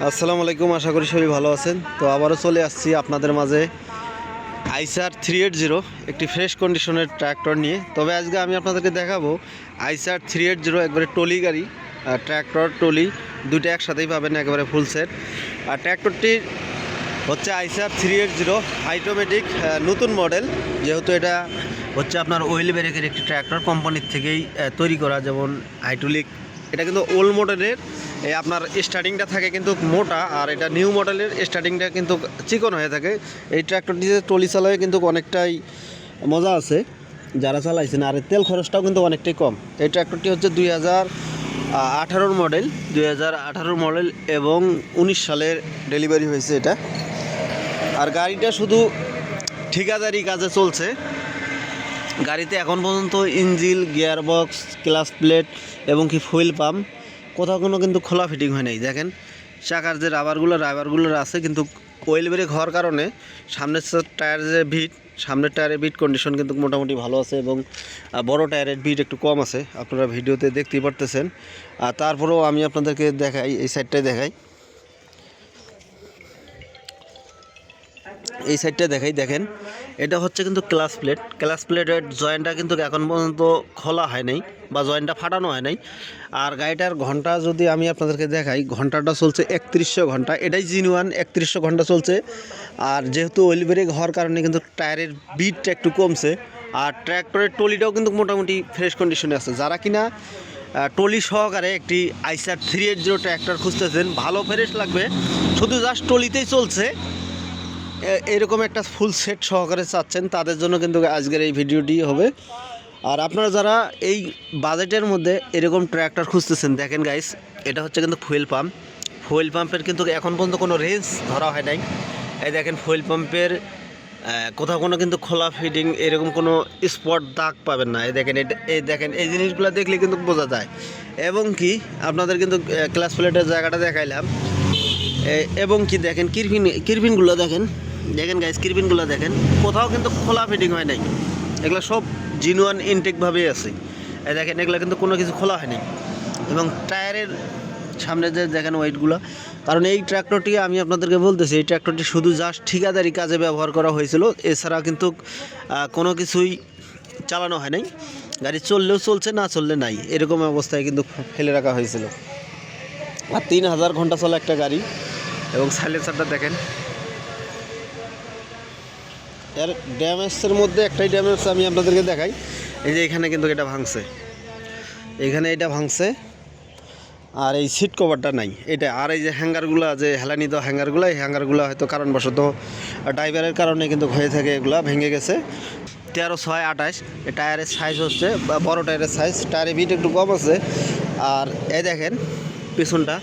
আসসালামু আলাইকুম, আশা করি সবাই ভালো আছেন। তো আবারও চলে আসছি আপনাদের মাঝে আইসার থ্রি এইট জিরো, একটি ফ্রেশ কন্ডিশনের ট্র্যাক্টর নিয়ে। তবে আজকে আমি আপনাদেরকে দেখাবো আইসার থ্রি এইট জিরো, একবারে টলি গাড়ি ট্র্যাক্টর টলি, দুইটা একসাথেই পাবেন একেবারে ফুল সেট আর ট্র্যাক্টরটির হচ্ছে আইসার থ্রি এইট জিরো হাইটোমেটিক নতুন মডেল যেহেতু এটা হচ্ছে আপনার ওয়েল ব্রেকের একটি ট্র্যাক্টর কোম্পানির থেকেই তৈরি করা, যেমন হাইড্রোলিক এটা কিন্তু ওল্ড মডেলের আপনার স্টার্টিংটা থাকে কিন্তু মোটা, আর এটা নিউ মডেলের স্টার্টিংটা কিন্তু চিকন হয়ে থাকে। এই ট্র্যাক্টরটিতে টলি চালায় কিন্তু অনেকটাই মজা আছে, যারা চালাইছেন, আর তেল খরচটাও কিন্তু অনেকটাই কম। এই ট্র্যাক্টরটি হচ্ছে দুই হাজার আঠারোর মডেল দুই হাজার আঠারোর মডেল এবং উনিশ সালের ডেলিভারি হয়েছে এটা। আর গাড়িটা শুধু ঠিকাদারি কাজে চলছে গাড়িতে এখন পর্যন্ত ইঞ্জিল, গিয়ারবক্স, ক্লাস প্লেট এবং কি ফুয়েল পাম্প, কোথাও কোনো কিন্তু খোলা ফিটিং হয় নাই। দেখেন, চাকার যে রাবারগুলো রাবারগুলো আছে, কিন্তু ওয়েল ব্রেক হওয়ার কারণে সামনের টায়ার যে ভিট সামনের টায়ারের বিট কন্ডিশন কিন্তু মোটামুটি ভালো আছে এবং বড় টায়ারের বিট একটু কম আছে। আপনারা ভিডিওতে দেখতেই পারতেছেন। আর তারপরেও আমি আপনাদেরকে দেখাই, এই সাইডটাই দেখাই। এই সাইডটা দেখাই, দেখেন। এটা হচ্ছে কিন্তু ক্লাস প্লেট। ক্লাস প্লেটের জয়েন্টটা কিন্তু এখন পর্যন্ত খোলা হয় নাই বা জয়েন্টটা ফাটানো হয় নাই। আর গাড়িটার ঘণ্টা যদি আমি আপনাদেরকে দেখাই, ঘন্টাটা চলছে একত্রিশশো ঘণ্টা। এটাই জিনুয়ান একত্রিশশো ঘণ্টা চলছে। আর যেহেতু ওয়েল ব্রেক হওয়ার কারণে কিন্তু টায়ারের বিটটা একটু কমছে। আর ট্র্যাক্টরের টলিটাও কিন্তু মোটামুটি ফ্রেশ কন্ডিশনে আছে। যারা কিনা টলি সহকারে একটি আইসার থ্রি এইট জিরো ট্র্যাক্টর খুঁজতেছেন, ভালো ফ্রেশ লাগবে। শুধু জাস্ট টলিতেই চলছে। এরকম একটা ফুল সেট সহকারে চাচ্ছেন, তাদের জন্য কিন্তু আজকের এই ভিডিওটি হবে। আর আপনারা যারা এই বাজেটের মধ্যে এরকম ট্র্যাক্টর খুঁজতেছেন, দেখেন গাইস এটা হচ্ছে কিন্তু ফুয়েল পাম্প ফুয়েল পাম্পের কিন্তু এখন পর্যন্ত কোনো রেঞ্জ ধরা হয় নাই। এই দেখেন ফুয়েল পাম্পের কোথাও কোনো কিন্তু খোলা ফিটিং এরকম কোনো স্পট দাগ পাবেন না। এই দেখেন এই দেখেন, এই জিনিসগুলো দেখলে কিন্তু বোঝা যায়। এবং কি, আপনাদের কিন্তু ক্লাস প্লেটের জায়গাটা দেখাইলাম। এবং কি দেখেন কিরফিন কিরফিনগুলো দেখেন। দেখেন গাইস কিরপিনগুলো দেখেন। কোথাও কিন্তু খোলা ফিটিং হয় নাই। এগুলো সব জিনুয়ান ইনটেকভাবেই আছে। দেখেন, এগুলো কিন্তু কোনো কিছু খোলা হয়নি। এবং টায়ারের সামনে যে দেখেন ওয়েটগুলো কারণ এই ট্র্যাক্টরটি আমি আপনাদেরকে বলতেছি, এই ট্র্যাক্টরটি শুধু জাস্ট ঠিকাদারি কাজে ব্যবহার করা হয়েছিল। এছাড়া কিন্তু কোনো কিছুই চালানো হয় নাই। গাড়ি চললেও চলছে, না চললে নাই। এরকম অবস্থায় কিন্তু ফেলে রাখা হয়েছিল। আর তিন হাজার ঘণ্টা চলা একটা গাড়ি। এবং সাইলেন্সারটা দেখেন। এর ড্যামেজের মধ্যে একটাই ড্যামেজ আমি আপনাদেরকে দেখাই। এই যে এখানে কিন্তু এটা ভাঙছে। এখানে এটা ভাঙছে আর এই সিট কভারটা নাই। এটা আর এই যে হ্যাঙ্গারগুলো যে হেলানি দেওয়া হ্যাঙ্গারগুলো এই হ্যাঙ্গারগুলো হয়তো কারণবশত ড্রাইভারের কারণে কিন্তু হয়ে থাকে, এগুলো ভেঙে গেছে। তেরো ছয় আঠাশ টায়ারের সাইজ হচ্ছে বড় টায়ারের সাইজ টায়ারের বিট একটু কম আছে। আর এ দেখেন পিছনটা,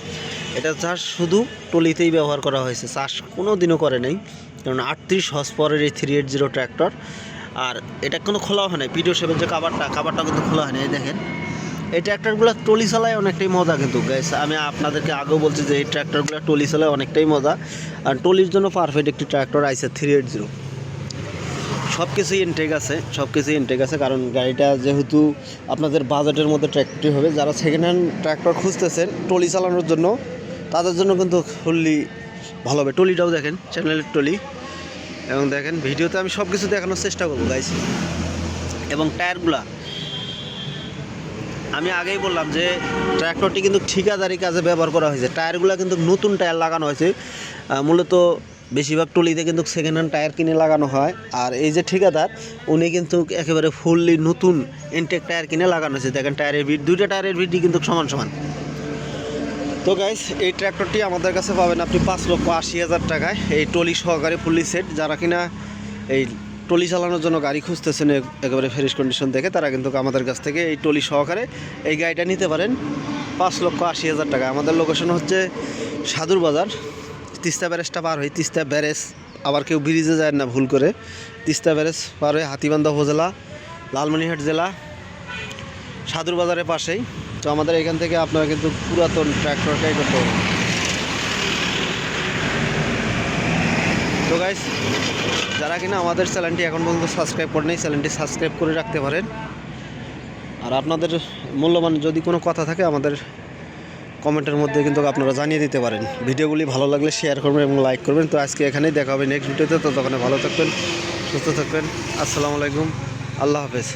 এটা চাষ শুধু টলিতেই ব্যবহার করা হয়েছে, চাষ কোনো দিনও করে নাই। কারণ আটত্রিশ হর্স পরের এই থ্রি এইট জিরো ট্র্যাক্টর আর এটা কোনো খোলা হয় না পিডিও সেভেন যে কাবারটা কাবারটা কিন্তু খোলা হয় না এই দেখেন। এই ট্র্যাক্টরগুলো টলি চালায় অনেকটাই মজা কিন্তু গাইস আমি আপনাদেরকে আগেও বলছি যে এই ট্র্যাক্টরগুলো টলি চালায় অনেকটাই মজা। আর টলির জন্য পারফেক্ট একটি ট্র্যাক্টর আইসে থ্রি এইট জিরো সব কিছুই ইনটেক আছে সব কিছুই ইনটেক আছে, কারণ গাড়িটা যেহেতু আপনাদের বাজেটের মধ্যে ট্র্যাক্টরটি হবে, যারা সেকেন্ড হ্যান্ড ট্র্যাক্টর খুঁজতেছেন টলি চালানোর জন্য, তাদের জন্য কিন্তু ফুললি ভালো হবে টলিটাও দেখেন, চ্যানেলের টলি। এবং দেখেন, ভিডিওতে আমি সব কিছু দেখানোর চেষ্টা করব গাইস এবং টায়ারগুলা, আমি আগেই বললাম যে, ট্র্যাক্টরটি কিন্তু ঠিকাদারি কাজে ব্যবহার করা হয়েছে। টায়ারগুলো কিন্তু নতুন টায়ার লাগানো হয়েছে। মূলত বেশিরভাগ টলিতে কিন্তু সেকেন্ড হ্যান্ড টায়ার কিনে লাগানো হয়। আর এই যে ঠিকাদার, উনি কিন্তু একেবারে ফুললি নতুন ইনটেক টায়ার কিনে লাগানো হয়েছে। দেখেন, টায়ারের ভিড়, দুইটা টায়ারের ভিড়ই কিন্তু সমান সমান। তো গাইস এই ট্র্যাক্টরটি আমাদের কাছে পাবেন আপনি পাঁচ লক্ষ আশি হাজার টাকায়। এই টলি সহকারে ফুললি সেট যারা কিনা এই টলি চালানোর জন্য গাড়ি খুঁজতেছেন একেবারে ফ্রেশ কন্ডিশন দেখে তারা কিন্তু আমাদের কাছ থেকে এই টলি সহকারে এই গাড়িটা নিতে পারেন পাঁচ লক্ষ আশি হাজার টাকা। আমাদের লোকেশন হচ্ছে সাদুর বাজার। তিস্তা ব্যারেজটা পার হয়ে তিস্তা ব্যারেজ। আবার কেউ ব্রিজে যায় না, ভুল করে। তিস্তা ব্যারেজ পার হয়ে হাতিবান্ধা উপজেলা, লালমনিরহাট জেলা, সাদুর বাজারের পাশেই। তো আমাদের এখান থেকে আপনারা কিন্তু পুরাতন ট্র্যাক্টরটাই করতে হবে তো গাইস যারা কিনা আমাদের চ্যানেলটি এখন পর্যন্ত সাবস্ক্রাইব করে নেই চ্যানেলটি সাবস্ক্রাইব করে রাখতে পারেন। আর আপনাদের মূল্যবান যদি কোনো কথা থাকে, আমাদের কমেন্টের মধ্যে কিন্তু আপনারা জানিয়ে দিতে পারেন। ভিডিওগুলি ভালো লাগলে শেয়ার করবেন এবং লাইক করবেন। তো আজকে এখানেই দেখা হবে নেক্সট ভিডিওতে তো। তখন ভালো থাকবেন, সুস্থ থাকবেন। আসসালামু আলাইকুম। আল্লাহ হাফেজ।